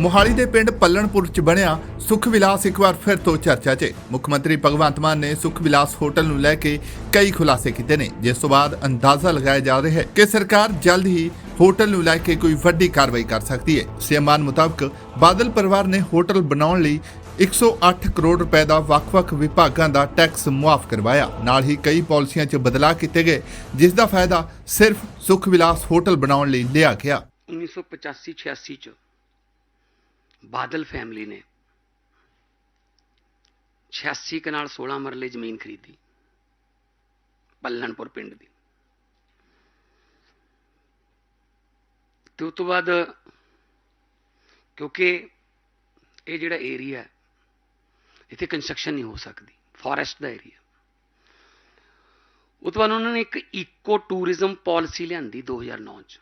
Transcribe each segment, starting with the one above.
ਮੋਹਾਲੀ ਦੇ ਪਿੰਡ ਪੱਲਣਪੁਰ 'ਚ ਬਣਿਆ ਸੁਖ ਵਿਲਾਸ ਇੱਕ ਵਾਰ ਫਿਰ ਤੋਂ ਚਰਚਾ 'ਚ। ਮੁੱਖ ਮੰਤਰੀ ਭਗਵੰਤ ਮਾਨ ਨੇ ਸੁਖ ਵਿਲਾਸ ਹੋਟਲ ਨੂੰ ਲੈ ਕੇ ਕਈ ਖੁਲਾਸੇ ਕੀਤੇ ਨੇ, ਜਿਸ ਤੋਂ ਬਾਅਦ ਅੰਦਾਜ਼ਾ ਲਗਾਇਆ ਜਾ ਰਿਹਾ ਹੈ ਕਿ ਸਰਕਾਰ ਜਲਦ ਹੀ ਹੋਟਲ ਨੂੰ ਲੈ ਕੇ ਕੋਈ ਵੱਡੀ ਕਾਰਵਾਈ ਕਰ ਸਕਦੀ ਹੈ। ਸੀਐਮ ਮੁਤਾਬਕ ਬਾਦਲ ਪਰਿਵਾਰ ਨੇ ਹੋਟਲ ਬਣਾਉਣ ਲਈ 108 ਕਰੋੜ ਰੁਪਏ ਦਾ ਵੱਖ-ਵੱਖ ਵਿਭਾਗਾਂ ਦਾ ਟੈਕਸ ਮੁਆਫ ਕਰਵਾਇਆ। ਨਾਲ ਹੀ ਕਈ ਪਾਲਿਸੀਆਂ 'ਚ ਬਦਲਾਅ ਕੀਤੇ ਗਏ, ਜਿਸ ਦਾ ਫਾਇਦਾ ਸਿਰਫ ਸੁਖ ਵਿਲਾਸ ਹੋਟਲ ਬਣਾਉਣ ਲਈ ਲਿਆ ਗਿਆ। 1985-86 ਚ ਬਾਦਲ ਫੈਮਿਲੀ ਨੇ 86 ਕਨਾਲ 16 ਮਰਲੇ ਜ਼ਮੀਨ ਖਰੀਦੀ, ਪੱਲਣਪੁਰ ਪਿੰਡ ਦੀ। ਤੇ ਉਸ ਤੋਂ ਬਾਅਦ ਕਿਉਂਕਿ ਇਹ ਜਿਹੜਾ ਏਰੀਆ ਹੈ, ਇੱਥੇ ਕੰਸਟਰਕਸ਼ਨ ਨਹੀਂ ਹੋ ਸਕਦੀ ਫੋਰੈਸਟ ਦਾ ਏਰੀਆ ਉਹ ਤੋਂ ਬਾਅਦ ਉਹਨਾਂ ਨੇ ਇੱਕ ਇਕੋ ਟੂਰਿਜ਼ਮ ਪਾਲਿਸੀ ਲਿਆਂਦੀ 2009 ਚ।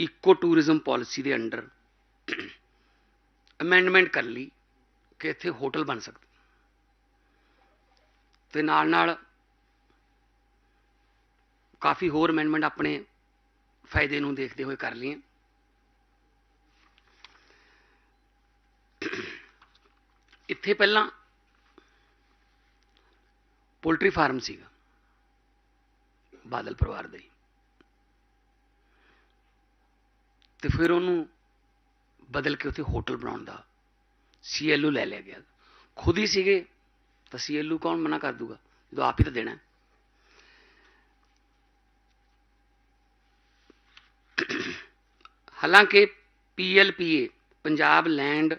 ਇਕੋ ਟੂਰਿਜ਼ਮ ਪਾਲਿਸੀ ਦੇ ਅੰਡਰ ਅਮੈਂਡਮੈਂਟ ਕਰ ਲਈ ਕਿ ਇੱਥੇ ਹੋਟਲ ਬਣ ਸਕਦਾ। ਤੇ ਨਾਲ ਨਾਲ ਕਾਫੀ ਹੋਰ ਅਮੈਂਡਮੈਂਟ ਆਪਣੇ ਫਾਇਦੇ ਨੂੰ ਦੇਖਦੇ ਹੋਏ ਕਰ ਲਈਆਂ। ਇੱਥੇ ਪਹਿਲਾਂ ਪੋਲਟਰੀ ਫਾਰਮ ਸੀਗਾ, ਬਾਦਲ ਪਰਿਵਾਰ ਦੇ ਹੀ। ਤੇ ਫਿਰ ਉਹਨੂੰ ਬਦਲ ਕੇ ਉੱਥੇ ਹੋਟਲ ਬਣਾਉਣ ਦਾ। ਸੀਐਲਯੂ ਲੈ ਲਿਆ ਗਿਆ। ਖੁਦ ਹੀ ਸੀਗੇ, ਤਾਂ ਸੀਐਲਯੂ ਕੌਣ ਮਨਾ ਕਰ ਦੂਗਾ? ਜਦੋਂ ਆਪ ਹੀ ਤਾਂ ਦੇਣਾ ਹੈ। ਹਾਲਾਂਕਿ PLPA Punjab land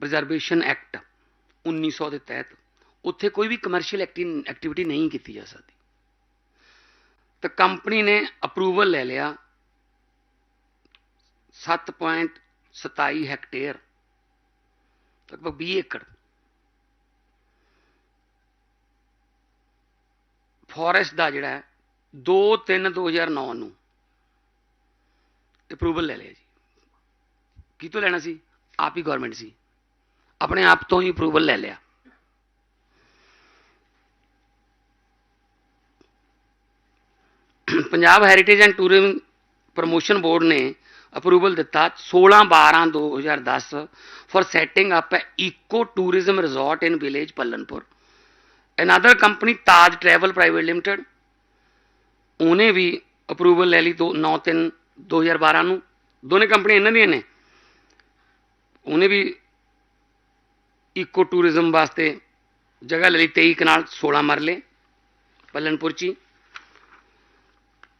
preservation act 1900 ਦੇ ਤਹਿਤ ਉੱਥੇ ਕੋਈ ਵੀ ਕਮਰਸ਼ੀਅਲ ਐਕਟੀਵਿਟੀ ਨਹੀਂ ਕੀਤੀ ਜਾ ਸਕਦੀ। ਤਾਂ ਕੰਪਨੀ ਨੇ ਅਪਰੂਵਲ ਲੈ ਲਿਆ 7.27 ਹੈਕਟੇਅਰ, ਲਗਭਗ 20 ਏਕੜ। ਫੋਰੈਸਟ ਦਾ ਜਿਹੜਾ ਹੈ 2 3 2009 ਨੂੰ ਅਪਰੂਵਲ ਲੈ ਲਿਆ ਜੀ। ਕੀ ਤੋਂ ਲੈਣਾ ਸੀ? ਆਪ ਹੀ ਗਵਰਨਮੈਂਟ ਸੀ। ਆਪਣੇ ਆਪ ਤੋਂ ਹੀ ਅਪਰੂਵਲ ਲੈ ਲਿਆ। Punjab heritage and tourism promotion board ਨੇ ਅਪਰੂਵਲ ਦਿੱਤਾ 16 12 2010 for setting up eco tourism resort in village Pallanpur another company Taj travel private limited ਉਹਨੇ ਵੀ ਅਪਰੂਵਲ ਲੈ ਲਈ 9 3 2012 ਨੂੰ। ਦੋਨੇ ਕੰਪਨੀਆਂ ਇਹਨਾਂ ਦੀਆਂ ਨੇ। ਉਹਨੇ ਵੀ ਇਕੋ ਟੂਰਿਜ਼ਮ ਵਾਸਤੇ ਜਗ੍ਹਾ ਲੈ ਲਈ 23 ਕਨਾਲ 16 ਮਰਲੇ ਪੱਲਨਪੁਰ ਚ ਹੀ।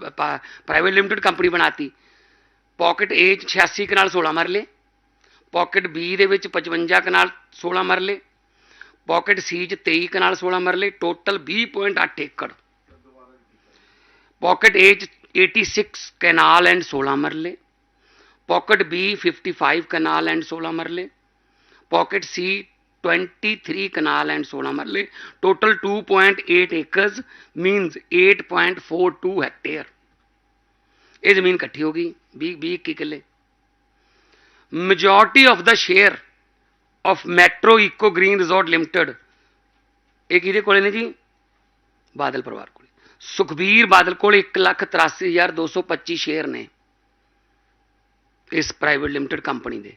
ਪ੍ਰਾਈਵੇਟ ਲਿਮਟਿਡ ਕੰਪਨੀ ਬਣਾਤੀ। ਪਾਕਟ ਏ 'ਚ 86 ਕਨਾਲ 16 ਮਰਲੇ। ਪਾਕਟ ਬੀ ਦੇ ਵਿੱਚ 55 ਕਨਾਲ 16 ਮਰਲੇ। ਪਾਕਟ ਸੀ 'ਚ 23 ਕਨਾਲ 16 ਮਰਲੇ। ਟੋਟਲ 20.8 ਏਕੜ। ਪਾਕਟ ਏ 'ਚ 86 ਕਨਾਲ ਐਂਡ 16 ਮਰਲੇ। ਪਾਕਟ B 55 ਕਨਾਲ ਐਂਡ 16 ਮਰਲੇ। ਪਾਕਟ ਸੀ 23 ਕਨਾਲ ਐਂਡ 16 ਮਰਲੇ ਟੋਟਲ 2.8 ਏਕਰਸ ਮੀਨਸ 8.42 ਹੈਕਟੇਅਰ ਇਹ ਜ਼ਮੀਨ ਇਕੱਠੀ ਹੋ ਗਈ 20 20 21 ਕਿੱਲੇ majority of the share of metro eco green resort limited ਇਹ ਕਿਹਦੇ ਕੋਲੇ ਨੇ ਜੀ ਬਾਦਲ ਪਰਿਵਾਰ ਕੋਲੇ ਸੁਖਬੀਰ ਬਾਦਲ ਕੋਲ 183225 ਸ਼ੇਅਰ ਨੇ ਇਸ ਪ੍ਰਾਈਵੇਟ ਲਿਮਟਿਡ ਕੰਪਨੀ ਦੇ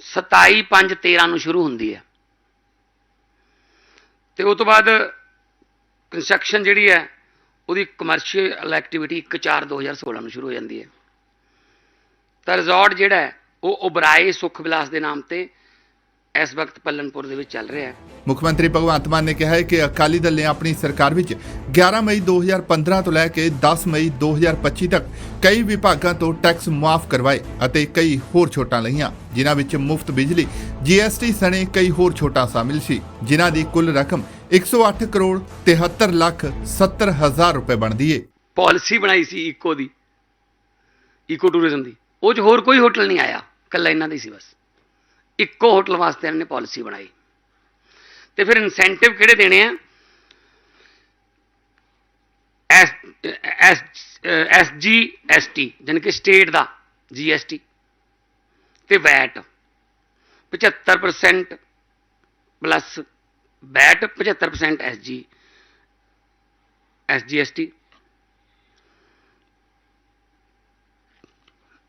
27 5 13 ਨੂੰ ਸ਼ੁਰੂ ਹੁੰਦੀ ਹੈ। ਤੇ ਉਸ ਤੋਂ ਬਾਅਦ ਕੰਸਟਰਕਸ਼ਨ ਜਿਹੜੀ ਹੈ, ਉਹਦੀ ਕਮਰਸ਼ੀਅਲ ਐਕਟੀਵਿਟੀ 1 4 2016 ਨੂੰ ਸ਼ੁਰੂ ਹੋ ਜਾਂਦੀ ਹੈ। ਤਾਂ ਰਿਜ਼ੋਰਟ ਜਿਹੜਾ ਹੈ, ਉਹ ਉਬਰਾਏ ਸੁਖ ਵਿਲਾਸ ਦੇ ਨਾਮ ਤੇ ਇਸ ਵਕਤ ਪੱਲਨਪੁਰ ਦੇ ਵਿੱਚ ਚੱਲ ਰਿਹਾ ਹੈ। ਮੁੱਖ ਮੰਤਰੀ ਭਗਵੰਤ ਮਾਨ ਨੇ ਕਿਹਾ ਹੈ ਕਿ ਅਕਾਲੀ ਦਲ ਨੇ ਆਪਣੀ ਸਰਕਾਰ ਵਿੱਚ 11 ਮਈ 2015 ਤੋਂ ਲੈ ਕੇ 10 ਮਈ 2025 ਤੱਕ ਕਈ ਵਿਭਾਗਾਂ ਤੋਂ ਟੈਕਸ ਮੁਆਫ ਕਰਵਾਏ ਅਤੇ ਕਈ ਹੋਰ ਛੋਟਾਂ ਲਈਆਂ ਜਿਨ੍ਹਾਂ ਵਿੱਚ ਮੁਫਤ ਬਿਜਲੀ ਜੀਐਸਟੀ ਸਣੇ ਕਈ ਹੋਰ ਛੋਟਾਂ ਸ਼ਾਮਿਲ ਸੀ ਜਿਨ੍ਹਾਂ ਦੀ ਕੁੱਲ ਰਕਮ 108 ਕਰੋੜ 73 ਲੱਖ 70 ਹਜ਼ਾਰ ਰੁਪਏ ਬਣਦੀ ਏ। ਪਾਲਿਸੀ ਬਣਾਈ ਸੀ ਇਕੋ ਦੀ ਇਕੋ ਟੂਰਿਜ਼ਮ ਦੀ। ਉਹ 'ਚ ਹੋਰ ਕੋਈ ਹੋਟਲ ਨਹੀਂ ਆਇਆ ਕੱਲਾ ਇਹਨਾਂ ਦੀ ਸੀ ਬਸ। ਇੱਕੋ ਹੋਟਲ ਵਾਸਤੇ ਇਹਨਾਂ ਨੇ ਪਾਲਿਸੀ ਬਣਾਈ। ਤੇ ਫਿਰ ਇਨਸੈਂਟਿਵ ਕਿਹੜੇ ਦੇਣੇ ਆ? S S S G, S T, ਜਾਣੀ ਕਿ ਸਟੇਟ ਦਾ ਜੀ ਐਸ ਟੀ ਤੇ VAT 75% plus VAT 75% S G S G S T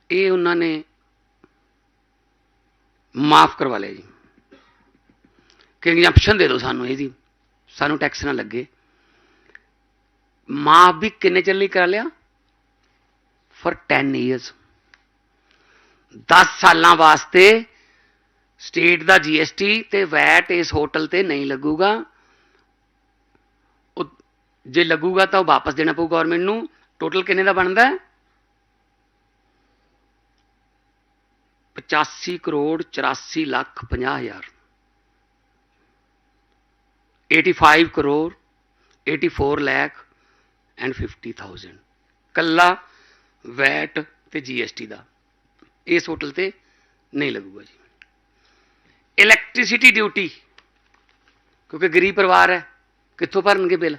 ਇਹ ਉਹਨਾਂ ਨੇ ਮਾਫ ਕਰਵਾ ਲਿਆ ਜੀ। ਕਿ ਐਗਜ਼ੈਂਪਸ਼ਨ ਦੇ ਦਿਓ ਸਾਨੂੰ ਇਹਦੀ। ਸਾਨੂੰ ਟੈਕਸ ਨਾ ਲੱਗੇ। ਮਾਫ ਵੀ ਕਿੰਨੇ ਚਿਰ ਲਈ ਕਰਾ ਲਿਆ? ਫॉर 10 ਇਅਰਸ 10 ਸਾਲਾਂ ਵਾਸਤੇ ਸਟੇਟ ਦਾ ਜੀਐਸਟੀ ਤੇ ਵੈਟ ਇਸ ਹੋਟਲ ਤੇ ਨਹੀਂ ਲੱਗੂਗਾ। ਉਹ ਜੇ ਲੱਗੂਗਾ ਤਾਂ ਉਹ ਵਾਪਸ ਦੇਣਾ ਪਊ ਗਵਰਨਮੈਂਟ ਨੂੰ। ਟੋਟਲ ਕਿੰਨੇ ਦਾ ਬਣਦਾ? ਹੈ 85 ਕਰੋੜ 84 ਲੱਖ 50 ਹਜ਼ਾਰ। 85 ਕਰੋੜ 84 ਲੱਖ ਐਂਡ 50000 ਕੱਲਾ ਵੈਟ ਤੇ ਜੀਐਸਟੀ ਦਾ। ਇਸ ਹੋਟਲ ਤੇ ਨਹੀਂ ਲੱਗੂਗਾ ਜੀ। ਇਲੈਕਟ੍ਰਿਸਿਟੀ ਡਿਊਟੀ ਕਿਉਂਕਿ ਗਰੀਬ ਪਰਿਵਾਰ ਹੈ, ਕਿੱਥੋਂ ਭਰਨਗੇ ਬਿੱਲ?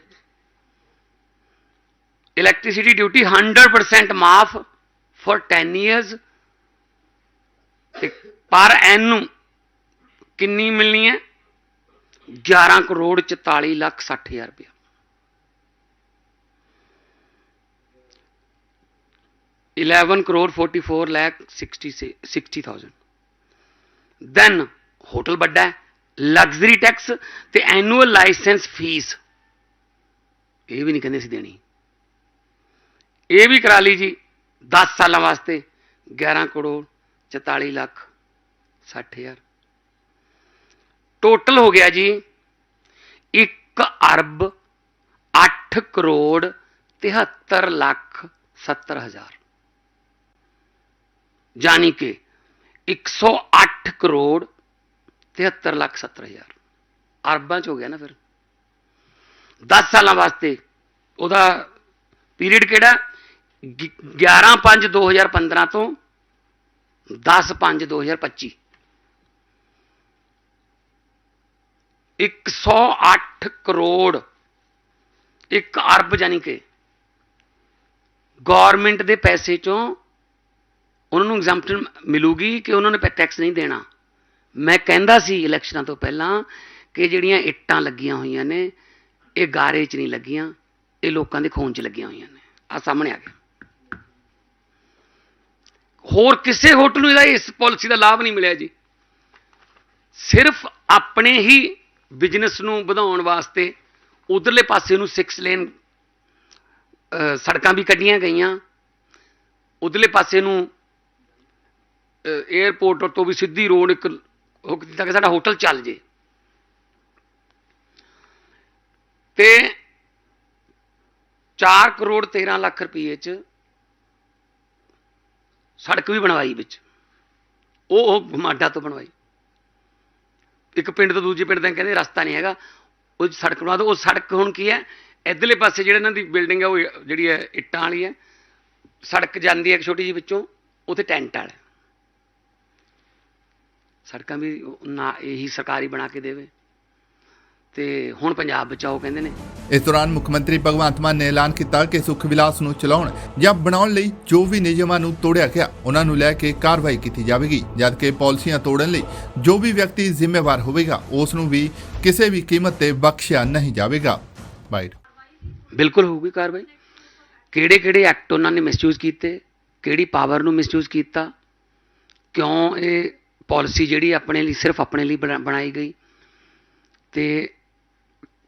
ਇਲੈਕਟ੍ਰਿਸਿਟੀ ਡਿਊਟੀ 100% ਮਾਫ ਫॉर 10 ਇਅਰਸ ਤੇ ਪਰ ਐਨੂੰ ਕਿੰਨੀ ਮਿਲਣੀ ਹੈ? 11 ਕਰੋੜ 44 ਲੱਖ 60 ਹਜ਼ਾਰ ਰੁਪਇਆ। Eleven crore forty-four lakh sixty sixty thousand. Then hotel ਵੱਡਾ ਲਗਜ਼ਰੀ ਟੈਕਸ ਤੇ ਐਨੂਅਲ ਲਾਇਸੈਂਸ ਫੀਸ ਇਹ ਵੀ ਨਹੀਂ ਕਹਿੰਦੇ ਸੀ ਦੇਣੀ। ਇਹ ਵੀ ਕਰਾ ਲਈ ਜੀ 10 ਸਾਲਾਂ ਵਾਸਤੇ 11 ਕਰੋੜ 44 ਲੱਖ 60 ਹਜ਼ਾਰ। ਟੋਟਲ ਹੋ ਗਿਆ ਜੀ 1 ਅਰਬ 8 ਕਰੋੜ 73 ਲੱਖ 70 ਹਜ਼ਾਰ। ਜਾਨੀ ਕਿ 108 ਕਰੋੜ 73 ਲੱਖ 70 ਹਜ਼ਾਰ। ਅਰਬਾਂ ਚ ਹੋ ਗਿਆ ਨਾ ਫਿਰ। 10 ਸਾਲਾਂ ਵਾਸਤੇ ਉਹਦਾ ਪੀਰੀਅਡ ਕਿਹੜਾ? 11 5 2015 ਤੋਂ 10 5 2025 108 ਕਰੋੜ 1 ਅਰਬ ਜਾਨੀ ਕਿ ਗਵਰਨਮੈਂਟ ਦੇ ਪੈਸੇ ਚੋਂ ਉਹਨਾਂ ਨੂੰ ਐਗਜ਼ੈਂਪਸ਼ਨ ਮਿਲੂਗੀ ਕਿ ਉਹਨਾਂ ਨੇ ਟੈਕਸ ਨਹੀਂ ਦੇਣਾ। ਮੈਂ ਕਹਿੰਦਾ ਸੀ ਇਲੈਕਸ਼ਨਾਂ ਤੋਂ ਪਹਿਲਾਂ ਕਿ ਜਿਹੜੀਆਂ ਇੱਟਾਂ ਲੱਗੀਆਂ ਹੋਈਆਂ ਨੇ, ਇਹ ਗਾਰੇ 'ਚ ਨਹੀਂ ਲੱਗੀਆਂ, ਇਹ ਲੋਕਾਂ ਦੇ ਖੂਨ 'ਚ ਲੱਗੀਆਂ ਹੋਈਆਂ ਨੇ। ਆ ਸਾਹਮਣੇ ਆ ਗਿਆ। ਹੋਰ ਕਿਸੇ ਹੋਟਲ ਨੂੰ ਇਹਦਾ ਇਸ ਪਾਲਿਸੀ ਦਾ ਲਾਭ ਨਹੀਂ ਮਿਲਿਆ ਜੀ। ਸਿਰਫ ਆਪਣੇ ਹੀ ਬਿਜ਼ਨਸ ਨੂੰ ਵਧਾਉਣ ਵਾਸਤੇ ਉਧਰਲੇ ਪਾਸੇ ਨੂੰ 6 ਲੇਨ ਸੜਕਾਂ ਵੀ ਕੱਢੀਆਂ ਗਈਆਂ। ਉਧਰਲੇ ਪਾਸੇ ਨੂੰ 에어ਪੋਰਟ ਤੋਂ ਵੀ ਸਿੱਧੀ ਰੋਡ ਇੱਕ ਉਹ ਕੀਤਾ ਕਿ ਸਾਡਾ ਹੋਟਲ ਚੱਲ ਜੇ। ਤੇ 4 ਕਰੋੜ 13 ਲੱਖ ਰੁਪਏ ਚ ਸੜਕ ਵੀ ਬਣਵਾਈ ਵਿੱਚ। ਉਹ ਉਹ ਮਾਡਾ ਤੋਂ ਬਣਵਾਈ। ਇੱਕ ਪਿੰਡ ਤੋਂ ਦੂਜੇ ਪਿੰਡ ਤੱਕ ਕਹਿੰਦੇ ਰਸਤਾ ਨਹੀਂ ਹੈਗਾ। ਉਹ ਸੜਕ ਬਣਾ ਦੋ। ਉਹ ਸੜਕ ਹੁਣ ਕੀ ਹੈ? ਇਧਰਲੇ ਪਾਸੇ ਜਿਹੜੇ ਇਹਨਾਂ ਦੀ ਬਿਲਡਿੰਗ ਹੈ, ਉਹ ਜਿਹੜੀ ਹੈ, ਇੱਟਾਂ ਵਾਲੀ ਹੈ। ਸੜਕ ਜਾਂਦੀ ਹੈ ਇੱਕ ਛੋਟੀ ਜਿਹੀ ਵਿੱਚੋਂ। ਉੱਥੇ ਟੈਂਟ ਵਾਲਾ ਸੜਕਾਂ ਵੀ ਨਾ ਇਹੀ ਸਰਕਾਰੀ ਬਣਾ ਕੇ ਦੇਵੇ। ਤੇ ਹੁਣ ਪੰਜਾਬ ਬਚਾਓ ਕਹਿੰਦੇ ਨੇ। ਇਸ ਦੌਰਾਨ ਮੁੱਖ ਮੰਤਰੀ ਭਗਵੰਤ ਮਾਨ ਨੇ ਐਲਾਨ ਕੀਤਾ ਕਿ ਸੁਖ ਵਿਲਾਸ ਨੂੰ ਚਲਾਉਣ ਜਾਂ ਬਣਾਉਣ ਲਈ ਜੋ ਵੀ ਨਿਯਮਾਂ ਨੂੰ ਤੋੜਿਆ ਗਿਆ ਉਹਨਾਂ ਨੂੰ ਲੈ ਕੇ ਕਾਰਵਾਈ ਕੀਤੀ ਜਾਵੇਗੀ ਜਦਕਿ ਪਾਲਿਸੀਆਂ ਤੋੜਨ ਲਈ ਜੋ ਵੀ ਵਿਅਕਤੀ ਜ਼ਿੰਮੇਵਾਰ ਹੋਵੇਗਾ ਉਸ ਨੂੰ ਵੀ ਕਿਸੇ ਵੀ ਕੀਮਤ ਤੇ ਬਖਸ਼ਿਆ ਨਹੀਂ ਜਾਵੇਗਾ। ਬਾਈਟ ਬਿਲਕੁਲ ਹੋਊਗੀ ਕਾਰਵਾਈ। ਕਿਹੜੇ ਕਿਹੜੇ ਐਕਟ ਉਹਨਾਂ ਨੇ ਮਿਸਯੂਜ਼ ਕੀਤੇ ਕਿਹੜੀ ਪਾਵਰ ਨੂੰ ਮਿਸਯੂਜ਼ ਕੀਤਾ ਕਿਉਂ ਇਹ ਪਾਲਿਸੀ ਜਿਹੜੀ ਆਪਣੇ ਲਈ ਸਿਰਫ ਆਪਣੇ ਲਈ ਬਣਾ- ਬਣਾਈ ਗਈ ਤੇ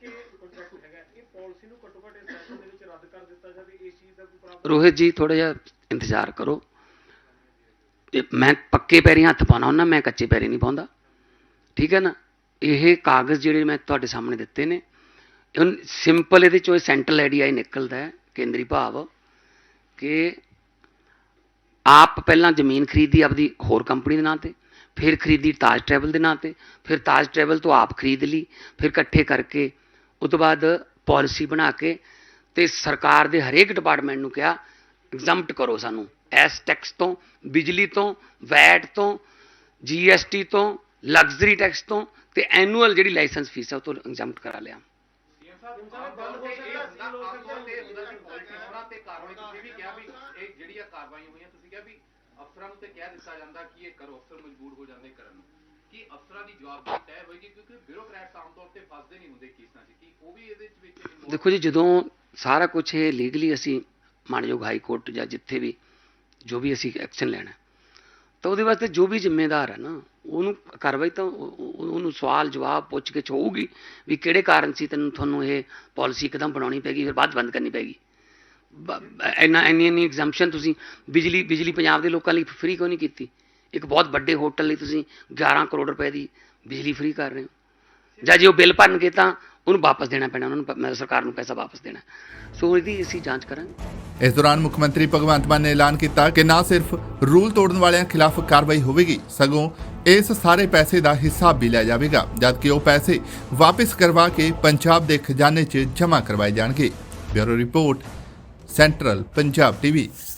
25 ਕੰਟਰੈਕਟ ਹੈਗਾ ਇਹ ਪਾਲਿਸੀ ਨੂੰ ਘੱਟੋ ਘੱਟ ਸੈਸ਼ਨ ਦੇ ਵਿੱਚ ਰੱਦ ਕਰ ਦਿੱਤਾ ਜਾਵੇ, ਇਸ ਚੀਜ਼ ਦਾ ਕੋਈ ਪ੍ਰਾਵਧਾਨ ਰੋਹਿਤ ਜੀ ਥੋੜਾ ਜਿਹਾ ਇੰਤਜ਼ਾਰ ਕਰੋ। ਤੇ ਮੈਂ ਪੱਕੇ ਪੈਰੀ ਹੱਥ ਪਾਉਣਾ ਹੁੰਦਾ, ਮੈਂ ਕੱਚੇ ਪੈਰੀ ਨਹੀਂ ਪਾਉਂਦਾ। ਠੀਕ ਹੈ ਨਾ? ਇਹ ਕਾਗਜ਼ ਜਿਹੜੇ ਮੈਂ ਤੁਹਾਡੇ ਸਾਹਮਣੇ ਦਿੱਤੇ ਨੇ ਸਿੰਪਲ ਇਹਦੇ ਚੋਂ ਸੈਂਟਰਲ ਆਈਡੀਆ ਨਿਕਲਦਾ ਹੈ, ਕੇਂਦਰੀ ਭਾਵ, ਕਿ ਆਪ ਪਹਿਲਾਂ ਜ਼ਮੀਨ ਖਰੀਦੀ ਆਪਦੀ ਹੋਰ ਕੰਪਨੀ ਦੇ ਨਾਂ ਤੇ, ਫਿਰ ਖਰੀਦੀ ਤਾਜ ਟਰੈਵਲ ਦੇ ਨਾਂ ਤੇ, ਫਿਰ ਤਾਜ ਟਰੈਵਲ ਤੋਂ ਆਪ ਖਰੀਦ ਲਈ, ਫਿਰ ਇਕੱਠੇ ਕਰਕੇ ਉਸ ਤੋਂ ਬਾਅਦ ਪਾਲਿਸੀ ਬਣਾ ਕੇ ਤੇ ਸਰਕਾਰ ਦੇ ਹਰੇਕ ਡਿਪਾਰਟਮੈਂਟ ਨੂੰ ਕਿਹਾ ਐਗਜ਼ੈਂਪਟ ਕਰੋ ਸਾਨੂੰ। ਐਸ ਟੈਕਸ ਤੋਂ, ਬਿਜਲੀ ਤੋਂ, ਵੈਟ ਤੋਂ ਜੀਐਸਟੀ ਤੋਂ ਲਗਜ਼ਰੀ ਟੈਕਸ ਤੋਂ ਤੇ ਐਨੂਅਲ ਜਿਹੜੀ ਲਾਇਸੈਂਸ ਫੀਸ ਆ ਉਹ ਤੋਂ ਐਗਜ਼ੈਂਪਟ ਕਰਾ ਲਿਆ। ਅਫਸਰਾਂ ਅਫਸਰਾਂ ਨੂੰ ਤੇ ਕਹਿ ਦਿੱਤਾ ਜਾਂਦਾ ਕਿ ਇਹ ਕਰੋ, ਅਫਸਰ ਮਜਬੂਰ ਹੋ ਜਾਂਦੇ ਕਰਨ ਨੂੰ। ਕੀ ਅਫਸਰਾਂ ਦੀ ਜਵਾਬਦਾਰੀ ਤੈਅ ਹੋਏਗੀ, ਕਿਉਂਕਿ ਬਿਊਰੋਕਰੈਟਸ ਆਮ ਤੌਰ ਤੇ ਫਸਦੇ ਨਹੀਂ ਹੁੰਦੇ ਕੇਸਾਂ 'ਚ ਕੀ ਉਹ ਵੀ ਇਹਦੇ ਵਿੱਚ ਦੇਖੋ ਜੀ, ਜਦੋਂ ਸਾਰਾ ਕੁਝ ਇਹ ਲੀਗਲੀ ਅਸੀਂ ਮਾਨਯੋਗ ਹਾਈ ਕੋਰਟ ਜਾਂ ਜਿੱਥੇ ਵੀ ਜੋ ਵੀ ਅਸੀਂ ਐਕਸ਼ਨ ਲੈਣਾ, ਤਾਂ ਉਹਦੇ ਵਾਸਤੇ ਜੋ ਵੀ ਜ਼ਿੰਮੇਦਾਰ ਹੈ ਨਾ, ਉਹਨੂੰ ਕਾਰਵਾਈ ਤਾਂ ਉਹਨੂੰ ਸਵਾਲ ਜਵਾਬ ਪੁੱਛ ਕੇ ਹੋਊਗੀ ਵੀ ਕਿਹੜੇ ਕਾਰਨ ਸੀ ਤੈਨੂੰ ਤੁਹਾਨੂੰ ਇਹ ਪਾਲਿਸੀ ਇੱਕਦਮ ਬਣਾਉਣੀ ਪੈਗੀ ਫਿਰ ਬਾਅਦ 'ਚ ਬੰਦ ਕਰਨੀ ਪੈਗੀ ਇੰਨਾ, ਇੰਨੀ ਇੰਨੀ ਐਗਜ਼ੈਂਪਸ਼ਨ ਤੁਸੀਂ ਬਿਜਲੀ ਬਿਜਲੀ ਪੰਜਾਬ ਦੇ ਲੋਕਾਂ ਲਈ ਫ੍ਰੀ ਕਿਉਂ ਨਹੀਂ ਕੀਤੀ? ਇੱਕ ਬਹੁਤ ਵੱਡੇ ਹੋਟਲ ਲਈ ਤੁਸੀਂ 11 ਕਰੋੜ ਰੁਪਏ ਦੀ ਬਿਜਲੀ ਫ੍ਰੀ ਕਰ ਰਹੇ ਹੋ। ਜਾਂ ਜੇ ਉਹ ਬਿੱਲ ਭਰਨਗੇ ਤਾਂ ਉਹਨੂੰ ਵਾਪਸ ਦੇਣਾ ਪੈਣਾ, ਉਹਨਾਂ ਨੂੰ ਸਰਕਾਰ ਨੂੰ ਪੈਸਾ ਵਾਪਸ ਦੇਣਾ। ਸੋ ਇਹਦੀ ਅਸੀਂ ਜਾਂਚ ਕਰਾਂਗੇ। ਇਸ ਦੌਰਾਨ ਮੁੱਖ ਮੰਤਰੀ ਭਗਵੰਤ ਮਾਨ ਨੇ ਐਲਾਨ ਕੀਤਾ ਕਿ ਨਾ ਸਿਰਫ ਰੂਲ ਤੋੜਨ ਵਾਲਿਆਂ ਖਿਲਾਫ ਕਾਰਵਾਈ ਹੋਵੇਗੀ, ਸਗੋਂ ਇਸ ਸਾਰੇ ਪੈਸੇ ਦਾ ਹਿਸਾਬ ਵੀ ਲਿਆ ਜਾਵੇਗਾ, ਜਦਕਿ ਉਹ ਪੈਸੇ ਵਾਪਸ ਕਰਵਾ ਕੇ ਪੰਜਾਬ ਦੇ ਖਜ਼ਾਨੇ 'ਚ ਜਮ੍ਹਾਂ ਕਰਵਾਏ ਜਾਣਗੇ। Bureau report, central Punjab TV.